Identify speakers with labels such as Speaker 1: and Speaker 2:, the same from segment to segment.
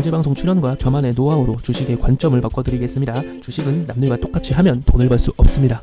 Speaker 1: 경제방송 출연과 저만의 노하우로 주식의 관점을 바꿔드리겠습니다. 주식은 남들과 똑같이 하면 돈을 벌 수 없습니다.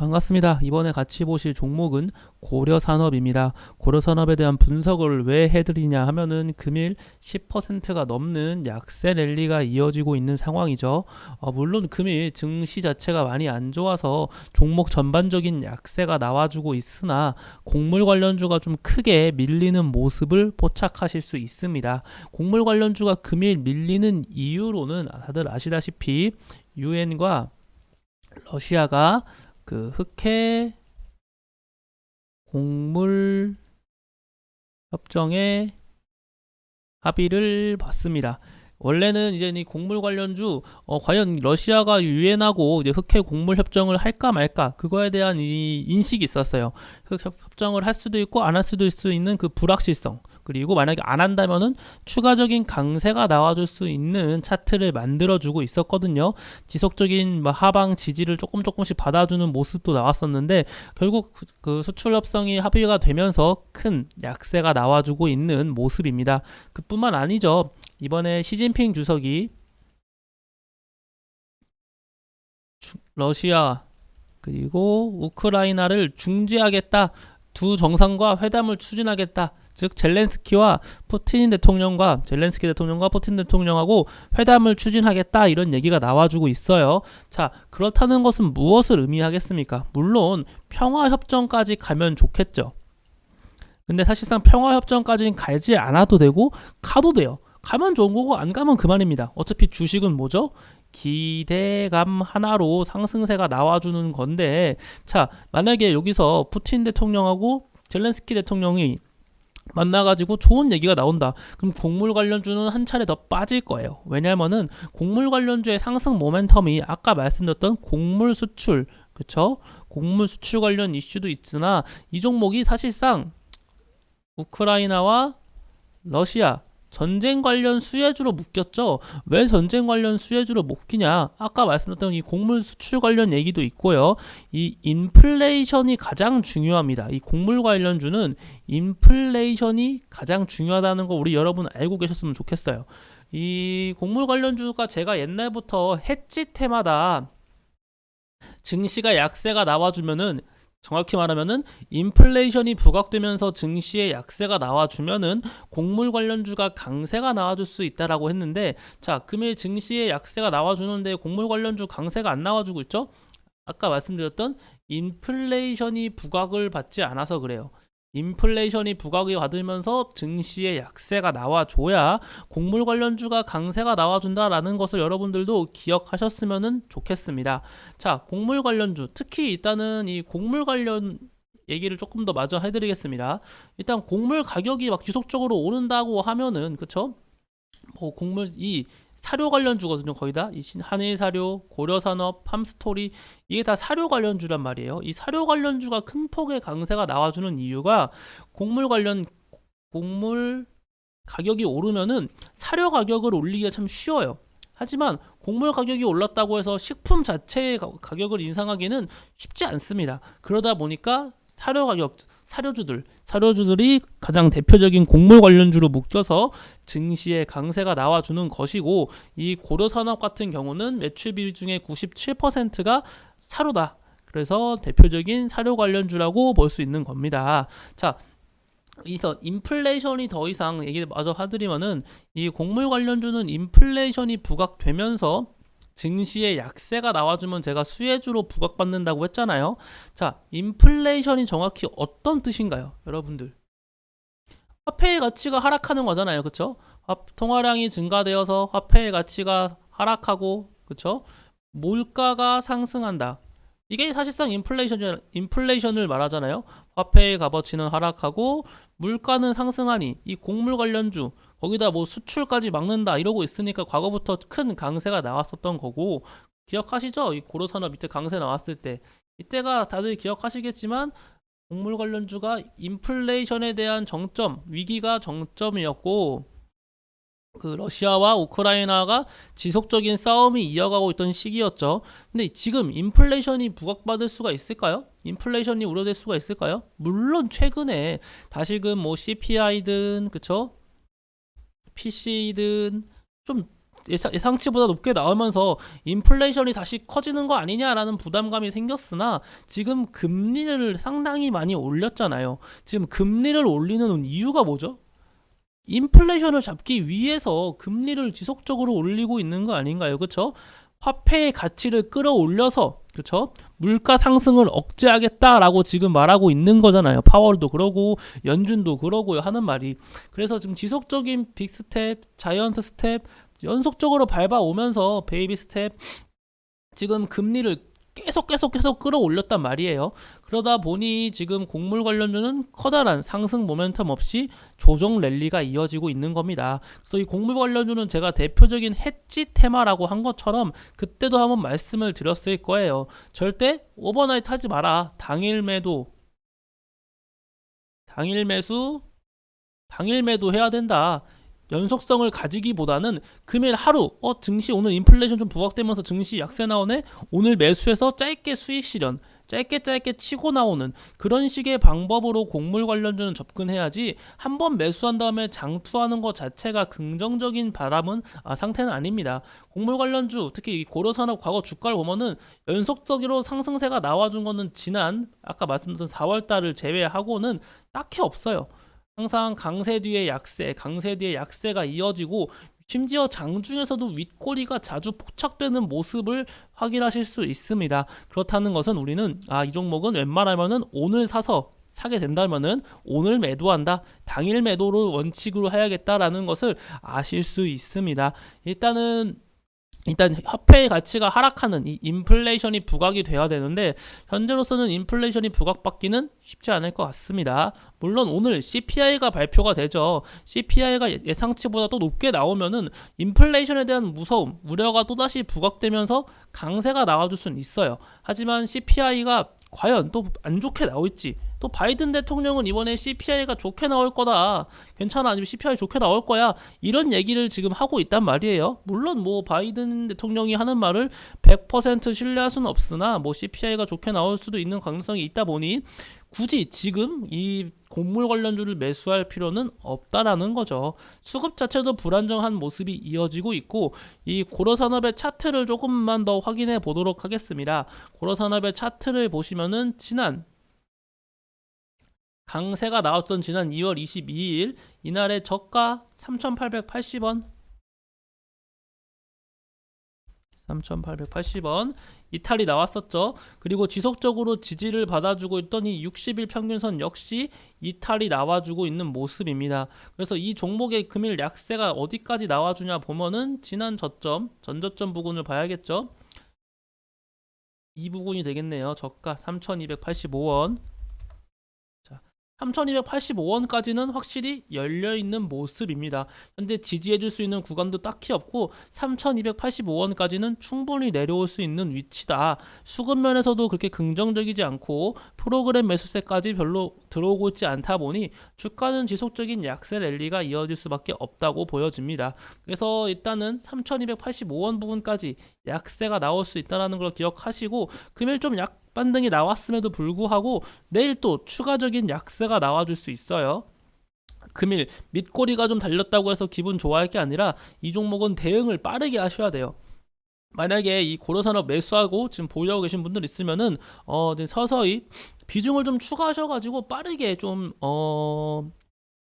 Speaker 1: 자, 반갑습니다. 이번에 같이 보실 종목은 고려산업입니다. 고려산업에 대한 분석을 왜 해드리냐 하면은 금일 10%가 넘는 약세 랠리가 이어지고 있는 상황이죠. 어, 물론 금일 증시 자체가 많이 안 좋아서 종목 전반적인 약세가 나와주고 있으나 곡물 관련주가 좀 크게 밀리는 모습을 포착하실 수 있습니다. 곡물 관련주가 금일 밀리는 이유로는 다들 아시다시피 유엔과 러시아가 그 흑해 곡물 협정에 합의를 봤습니다. 원래는 이제 이 곡물 관련주 어, 과연 러시아가 유엔하고 이제 흑해 곡물 협정을 할까 말까 그거에 대한 이 인식이 있었어요. 흑 협- 협정을 할 수도 있고 안 할 수도 있을 수 있는 그 불확실성 그리고 만약에 안 한다면은 추가적인 강세가 나와줄 수 있는 차트를 만들어주고 있었거든요. 지속적인 뭐 하방 지지를 조금 조금씩 받아주는 모습도 나왔었는데 결국 그- 그 수출 협상이 합의가 되면서 큰 약세가 나와주고 있는 모습입니다. 그뿐만 아니죠. 이번에 시진핑 주석이 주- 러시아 그리고 우크라이나를 중재하겠다. 두 정상과 회담을 추진하겠다. 즉 젤렌스키와 푸틴 대통령과 젤렌스키 대통령과 푸틴 대통령하고 회담을 추진하겠다 이런 얘기가 나와주고 있어요. 자 그렇다는 것은 무엇을 의미하겠습니까? 물론 평화 협정까지 가면 좋겠죠. 근데 사실상 평화 협정까지는 가지 않아도 되고 가도 돼요. 가면 좋은 거고 안 가면 그만입니다. 어차피 주식은 뭐죠? 기대감 하나로 상승세가 나와주는 건데 자 만약에 여기서 푸틴 대통령하고 젤렌스키 대통령이 만나가지고 좋은 얘기가 나온다. 그럼 곡물 관련주는 한 차례 더 빠질 거예요. 왜냐면은 곡물 관련주의 상승 모멘텀이 아까 말씀드렸던 곡물 수출, 그쵸? 곡물 수출 관련 이슈도 있으나 이 종목이 사실상 우크라이나와 러시아 전쟁 관련 수혜주로 묶였죠. 왜 전쟁 관련 수혜주로 묶이냐? 아까 말씀드렸던 이 곡물 수출 관련 얘기도 있고요. 이 인플레이션이 가장 중요합니다. 이 곡물 관련주는 인플레이션이 가장 중요하다는 거 우리 여러분 알고 계셨으면 좋겠어요. 이 곡물 관련주가 제가 옛날부터 해지 테마다 증시가 약세가 나와주면은 정확히 말하면은 인플레이션이 부각되면서 증시에 약세가 나와주면은 곡물 관련주가 강세가 나와줄 수 있다라고 했는데 자 금일 증시에 약세가 나와주는데 곡물 관련주 강세가 안 나와주고 있죠? 아까 말씀드렸던 인플레이션이 부각을 받지 않아서 그래요. 인플레이션이 부각이 받으면서 증시에 약세가 나와줘야 곡물 관련주가 강세가 나와준다라는 것을 여러분들도 기억하셨으면 좋겠습니다. 자, 곡물 관련주 특히 일단은 이 곡물 관련 얘기를 조금 더 마저 해드리겠습니다. 일단 곡물 가격이 막 지속적으로 오른다고 하면은 그쵸? 뭐 곡물 이 사료 관련주거든요. 거의 다 이 한일 사료, 고려 산업, 팜스토리 이게 다 사료 관련주란 말이에요. 이 사료 관련주가 큰 폭의 강세가 나와주는 이유가 곡물 관련 곡물 가격이 오르면은 사료 가격을 올리기가 참 쉬워요. 하지만 곡물 가격이 올랐다고 해서 식품 자체의 가- 가격을 인상하기는 쉽지 않습니다. 그러다 보니까 사료 가격, 사료주들, 사료주들이 가장 대표적인 곡물 관련주로 묶여서 증시에 강세가 나와주는 것이고 이 고려산업 같은 경우는 매출 비율 중에 97%가 사료다. 그래서 대표적인 사료 관련주라고 볼 수 있는 겁니다. 자, 이서 인플레이션이 더 이상 얘기를 마저 하드리면은 이 곡물 관련주는 인플레이션이 부각되면서 증시에 약세가 나와주면 제가 수혜주로 부각받는다고 했잖아요. 자, 인플레이션이 정확히 어떤 뜻인가요, 여러분들? 화폐의 가치가 하락하는 거잖아요, 그렇죠? 통화량이 증가되어서 화폐의 가치가 하락하고, 그렇죠? 물가가 상승한다. 이게 사실상 인플레이션 인플레이션을 말하잖아요. 화폐의 값어치는 하락하고 물가는 상승하니 이 곡물 관련주 거기다 뭐 수출까지 막는다 이러고 있으니까 과거부터 큰 강세가 나왔었던 거고 기억하시죠? 이 고로산업 밑에 강세 나왔을 때 이때가 다들 기억하시겠지만 곡물 관련주가 인플레이션에 대한 정점 위기가 정점이었고 그 러시아와 우크라이나가 지속적인 싸움이 이어가고 있던 시기였죠. 근데 지금 인플레이션이 부각받을 수가 있을까요? 인플레이션이 우려될 수가 있을까요? 물론 최근에 다시금 뭐 CPI든 그쵸? PC든 좀 예상, 예상 치보다 높게 나오면서 인플레이션이 다시 커지는 거 아니냐라는 부담감이 생겼으나 지금 금리를 상당히 많이 올렸잖아요. 지금 금리를 올리는 이유가 뭐죠? 인플레이션을 잡기 위해서 금리를 지속적으로 올리고 있는 거 아닌가요? 그렇죠? 화폐의 가치를 끌어올려서 그렇죠? 물가 상승을 억제하겠다라고 지금 말하고 있는 거잖아요. 파월도 그러고 연준도 그러고요 하는 말이. 그래서 지금 지속적인 빅 스텝, 자이언트 스텝 연속적으로 밟아오면서 베이비 스텝 지금 금리를 계속 계속 계속 끌어올렸단 말이에요. 그러다 보니 지금 곡물 관련주는 커다란 상승 모멘텀 없이 조정 랠리가 이어지고 있는 겁니다. 그래서 이 곡물 관련주는 제가 대표적인 해지 테마라고 한 것처럼 그때도 한번 말씀을 드렸을 거예요. 절대 오버나이트 하지 마라. 당일 매도, 당일 매수, 당일 매도 해야 된다. 연속성을 가지기보다는 금일 하루 어 증시 오늘 인플레이션 좀 부각되면서 증시 약세 나오네 오늘 매수해서 짧게 수익 실현 짧게 짧게 치고 나오는 그런 식의 방법으로 곡물 관련주는 접근해야지 한 번 매수한 다음에 장투하는 것 자체가 긍정적인 바람은 아, 상태는 아닙니다. 곡물 관련주 특히 이 고려산업 과거 주가를 보면은 연속적으로 상승세가 나와준 거는 지난 아까 말씀드린 4월 달을 제외하고는 딱히 없어요. 항상 강세 뒤에 약세, 강세 뒤에 약세가 이어지고 심지어 장중에서도 윗꼬리가 자주 포착되는 모습을 확인하실 수 있습니다. 그렇다는 것은 우리는 아, 이 종목은 웬만하면은 오늘 사서 사게 된다면은 오늘 매도한다. 당일 매도를 원칙으로 해야겠다라는 것을 아실 수 있습니다. 일단은 일단 화폐의 가치가 하락하는 이 인플레이션이 부각이 돼야 되는데 현재로서는 인플레이션이 부각받기는 쉽지 않을 것 같습니다. 물론 오늘 CPI가 발표가 되죠. CPI가 예상치보다 또 높게 나오면은 인플레이션에 대한 무서움, 우려가 또다시 부각되면서 강세가 나와줄 수는 있어요. 하지만 CPI가 과연 또 안 좋게 나올지 또 바이든 대통령은 이번에 CPI가 좋게 나올 거다 괜찮아 아니면 CPI 좋게 나올 거야 이런 얘기를 지금 하고 있단 말이에요 물론 뭐 바이든 대통령이 하는 말을 100% 신뢰할 수는 없으나 뭐 CPI가 좋게 나올 수도 있는 가능성이 있다 보니 굳이 지금 이 곡물 관련주를 매수할 필요는 없다라는 거죠. 수급 자체도 불안정한 모습이 이어지고 있고 이 고려 산업의 차트를 조금만 더 확인해 보도록 하겠습니다. 고려 산업의 차트를 보시면은 지난 강세가 나왔던 지난 2월 22일 이날의 저가 3,880원 3,880원 이탈이 나왔었죠. 그리고 지속적으로 지지를 받아주고 있던 이 60일 평균선 역시 이탈이 나와주고 있는 모습입니다. 그래서 이 종목의 금일 약세가 어디까지 나와주냐 보면은 지난 저점, 전저점 부분을 봐야겠죠. 이 부분이 되겠네요. 저가 3,285원. 3285원까지는 확실히 열려있는 모습입니다. 현재 지지해줄 수 있는 구간도 딱히 없고 3285원까지는 충분히 내려올 수 있는 위치다. 수급 면에서도 그렇게 긍정적이지 않고 프로그램 매수세까지 별로 들어오고 있지 않다 보니 주가는 지속적인 약세 랠리가 이어질 수밖에 없다고 보여집니다. 그래서 일단은 3285원 부분까지 약세가 나올 수 있다는 걸 기억하시고 금일 좀 약 반등이 나왔음에도 불구하고 내일 또 추가적인 약세가 나와줄 수 있어요. 금일 밑꼬리가 좀 달렸다고 해서 기분 좋아할 게 아니라 이 종목은 대응을 빠르게 하셔야 돼요. 만약에 이 고려산업 매수하고 지금 보유하고 계신 분들 있으면은 어 서서히 비중을 좀 추가하셔가지고 빠르게 좀어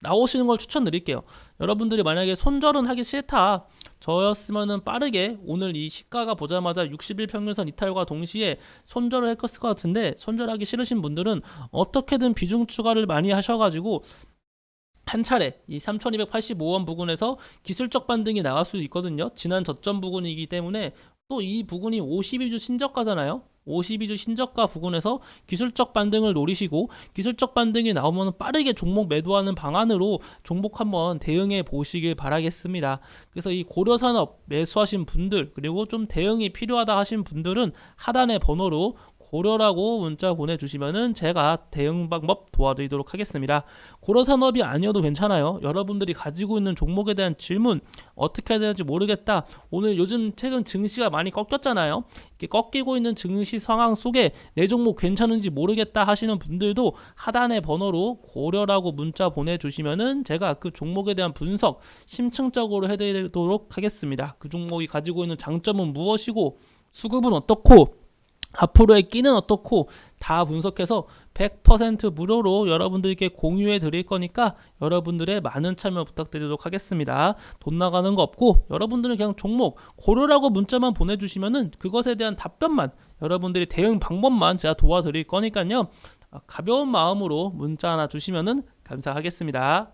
Speaker 1: 나오시는 걸 추천드릴게요. 여러분들이 만약에 손절은 하기 싫다. 저였으면은 빠르게 오늘 이 시가가 보자마자 60일 평균선 이탈과 동시에 손절을 했을 것 같은데 손절하기 싫으신 분들은 어떻게든 비중 추가를 많이 하셔가지고 한 차례 이 3285원 부근에서 기술적 반등이 나갈 수 있거든요. 지난 저점 부근이기 때문에 또 이 부근이 52주 신저가잖아요. 52주 신저가 부근에서 기술적 반등을 노리시고 기술적 반등이 나오면 빠르게 종목 매도하는 방안으로 종목 한번 대응해 보시길 바라겠습니다. 그래서 이 고려산업 매수하신 분들 그리고 좀 대응이 필요하다 하신 분들은 하단의 번호로 고려라고 문자 보내주시면은 제가 대응 방법 도와드리도록 하겠습니다. 고려 산업이 아니어도 괜찮아요. 여러분들이 가지고 있는 종목에 대한 질문 어떻게 해야 되는지 모르겠다. 오늘 요즘 최근 증시가 많이 꺾였잖아요. 이렇게 꺾이고 있는 증시 상황 속에 내 종목 괜찮은지 모르겠다 하시는 분들도 하단의 번호로 고려라고 문자 보내주시면은 제가 그 종목에 대한 분석 심층적으로 해드리도록 하겠습니다. 그 종목이 가지고 있는 장점은 무엇이고 수급은 어떻고 앞으로의 끼는 어떻고 다 분석해서 100% 무료로 여러분들께 공유해 드릴 거니까 여러분들의 많은 참여 부탁드리도록 하겠습니다. 돈 나가는 거 없고 여러분들은 그냥 종목 고려라고 문자만 보내주시면은 그것에 대한 답변만 여러분들이 대응 방법만 제가 도와드릴 거니까요. 아, 가벼운 마음으로 문자 하나 주시면은 감사하겠습니다.